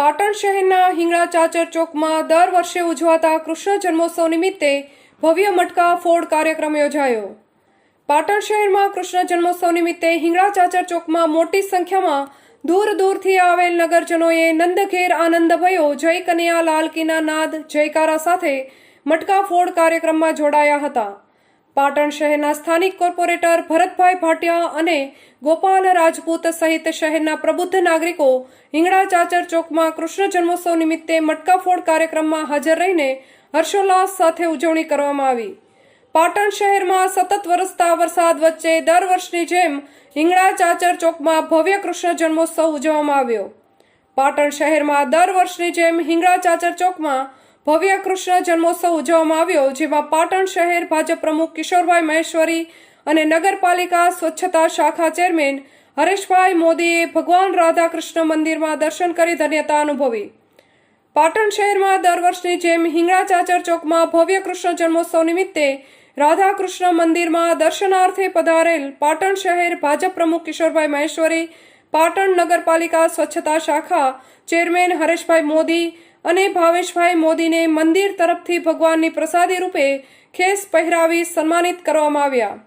પાટણ શહેરના હિંગળા ચાચર ચોકમાં દર વર્ષે ઉજવાતા કૃષ્ણ જન્મોત્સવ નિમિત્તે ભવ્ય મટકા ફોડ કાર્યક્રમ યોજાયો. પાટણ શહેરમાં કૃષ્ણ જન્મોત્સવ નિમિત્તે હિંગળા ચાચર ચોકમાં મોટી સંખ્યામાં દૂર દૂરથી આવેલ નગરજનોએ નંદઘેર આનંદ ભયો, જય કનૈયા લાલ નાદ, જયકારા સાથે મટકા ફોડ કાર્યક્રમમાં જોડાયા હતા. પાટણ શહેરના સ્થાનિક કોર્પોરેટર ભરતભાઈ ભાટિયા અને ગોપાલ રાજપૂત સહિત શહેરના પ્રબુદ્ધ નાગરિકો હિંગળા ચાચર ચોકમાં કૃષ્ણ જન્મોત્સવ નિમિત્તે મટકાફોડ કાર્યક્રમમાં હાજર રહીને હર્ષોલ્લાસ સાથે ઉજવણી કરવામાં આવી. પાટણ શહેરમાં સતત વરસતા વરસાદ વચ્ચે દર વર્ષની જેમ હિંગળા ચાચર ચોકમાં ભવ્ય કૃષ્ણ જન્મોત્સવ ઉજવવામાં આવ્યો. પાટણ શહેરમાં દર વર્ષની જેમ હિંગળા ચાચર ચોકમાં ભવ્ય કૃષ્ણ જન્મોત્સવ ઉજવવામાં આવ્યો, જેમાં પાટણ શહેર ભાજપ પ્રમુખ કિશોરભાઈ મહેશ્વરી અને નગરપાલિકા સ્વચ્છતા શાખા ચેરમેન હરેશભાઈ મોદીએ ભગવાન રાધાકૃષ્ણ મંદિરમાં દર્શન કરી ધન્યતા અનુભવી. પાટણ શહેરમાં દર વર્ષની જેમ હિંગળા ચાચર ચોકમાં ભવ્ય કૃષ્ણ જન્મોત્સવ નિમિત્તે રાધાકૃષ્ણ મંદિરમાં દર્શનાર્થે પધારેલ પાટણ શહેર ભાજપ પ્રમુખ કિશોરભાઈ મહેશ્વરી પાટણ નગરપાલિકા સ્વચ્છતા શાખા ચેરમેન હરેશભાઈ મોદી અને ભાવેશભાઈ મોદીને મંદિર તરફથી ભગવાનની પ્રસાદી રૂપે ખેસ પહેરાવી સન્માનિત કરવામાં આવ્યા.